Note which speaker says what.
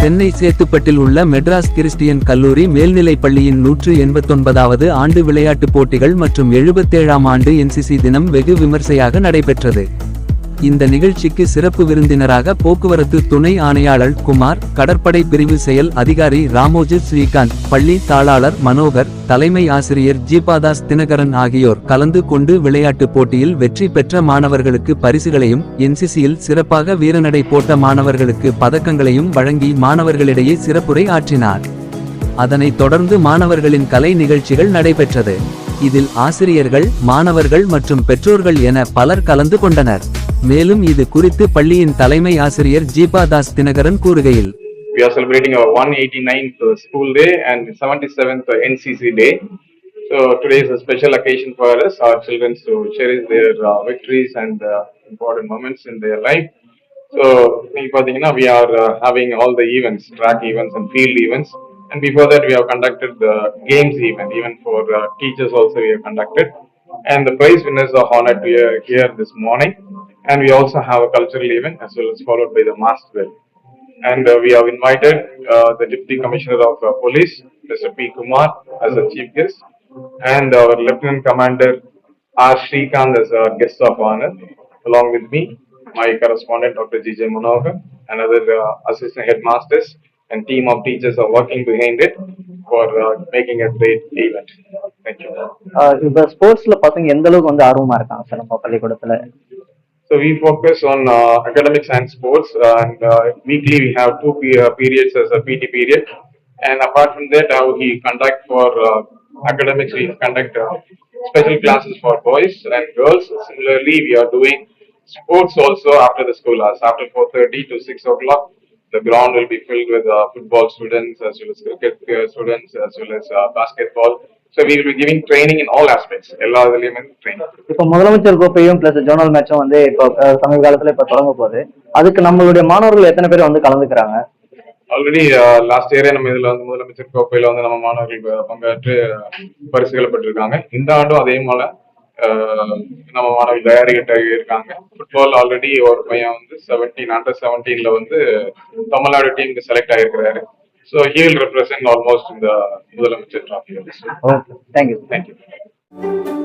Speaker 1: சென்னை சேத்துப்பட்டில் உள்ள மெட்ராஸ் கிறிஸ்டியன் கல்லூரி மேல்நிலைப் பள்ளியின் நூற்று எண்பத்தொன்பதாவது ஆண்டு விளையாட்டுப் போட்டிகள் மற்றும் எழுபத்தேழாம் ஆண்டு என்சிசி தினம் வெகு விமர்சையாக நடைபெற்றது. இந்த நிகழ்ச்சிக்கு சிறப்பு விருந்தினராக போக்குவரத்து துணை ஆணையாளர் குமார் கடற்படை பிரிவு செயல் அதிகாரி ராமோஜித் ஸ்ரீகாந்த் பள்ளி தாளாளர் மனோகர் தலைமை ஆசிரியர் ஜீபாதாஸ் தினகரன் ஆகியோர் கலந்து கொண்டு விளையாட்டுப் போட்டியில் வெற்றி பெற்ற மாணவர்களுக்கு பரிசுகளையும் என்சிசியில் சிறப்பாக வீரநடை போட்ட மாணவர்களுக்கு பதக்கங்களையும் வழங்கி மாணவர்களிடையே சிறப்புரை ஆற்றினார். அதனைத் தொடர்ந்து மாணவர்களின் கலை நிகழ்ச்சிகள் நடைபெற்றது. இதில் ஆசிரியர்கள் மாணவர்கள் மற்றும் பெற்றோர்கள் என பலர் கலந்து கொண்டனர். மேலும் இது குறித்து பள்ளியின் தலைமை ஆசிரியர் ஜீபாதாஸ் தினகரன் கூறுகையில்
Speaker 2: We are celebrating our 189th school day and 77th NCC day. So today is a special occasion for us, our children to cherish their uh, victories and uh, important moments in their life. So we are uh, having all the events, track events and field events. And before that, we have conducted the games event, even for uh, teachers also we have conducted. And the prize winners are honored to here this morning. And we also have a cultural event as well as followed by the mass drill. And uh, we have invited uh, the Deputy Commissioner of uh, Police, Mr. P. Kumar, as a chief guest, and our Lieutenant Commander R. Srikanth as our guest of honor, along with me, my correspondent Dr. G. J. Manohar, and other uh, assistant headmasters and team of teachers are working behind it for uh, making a great event. Thank you.
Speaker 3: ஆஹ் இப்ப ஸ்போர்ட்ஸ்ல பசங்க எந்த அளவுக்கு வந்து ஆர்வமா இருக்காங்க sir நம்ம பள்ளிக்கூடத்துல
Speaker 2: so we focus on uh, academics and sports, uh, and uh, weekly we have two uh, periods as a PT period. And apart from that, how we conduct for uh, academics, we conduct uh, special classes for boys and girls. Similarly, we are doing sports also after the school hours, after 4:30 to 6 o'clock. The ground will be filled with uh, football students as well as cricket uh, students as well as uh, basketball. So we will be giving training in all aspects, எல்லா இதுலயுமே training.
Speaker 3: இப்ப முதலமைச்சர் கோப்பையும் plus zonal மேட்சும் வந்து இப்போ சமீப காலத்துல இப்ப தொடங்க போகுது. அதுக்கு நம்மளுடைய மாணவர்கள் எத்தனை பேர் வந்து கலந்துக்கிறாங்க?
Speaker 2: ஆல்ரெடி லாஸ்ட் இயரே நம்ம இதுல வந்து முதலமைச்சர் கோப்பையில வந்து நம்ம மாணவர்கள் பங்கேற்று பரிசுகளை பெற்றிருக்காங்க. இந்த ஆண்டும் அதே போல நம்ம மாணவர்கள் தயாரிக்கிட்ட இருக்காங்க. ஃபுட்பால் ஆல்ரெடி ஒரு பையன் வந்து செவன்டீன் அண்டர் செவன்டீன்ல வந்து தமிழ்நாடு டீமுக்கு select So he will represent almost in the Mudalamichar
Speaker 3: Trophy. Okay,
Speaker 2: thank you. Thank you.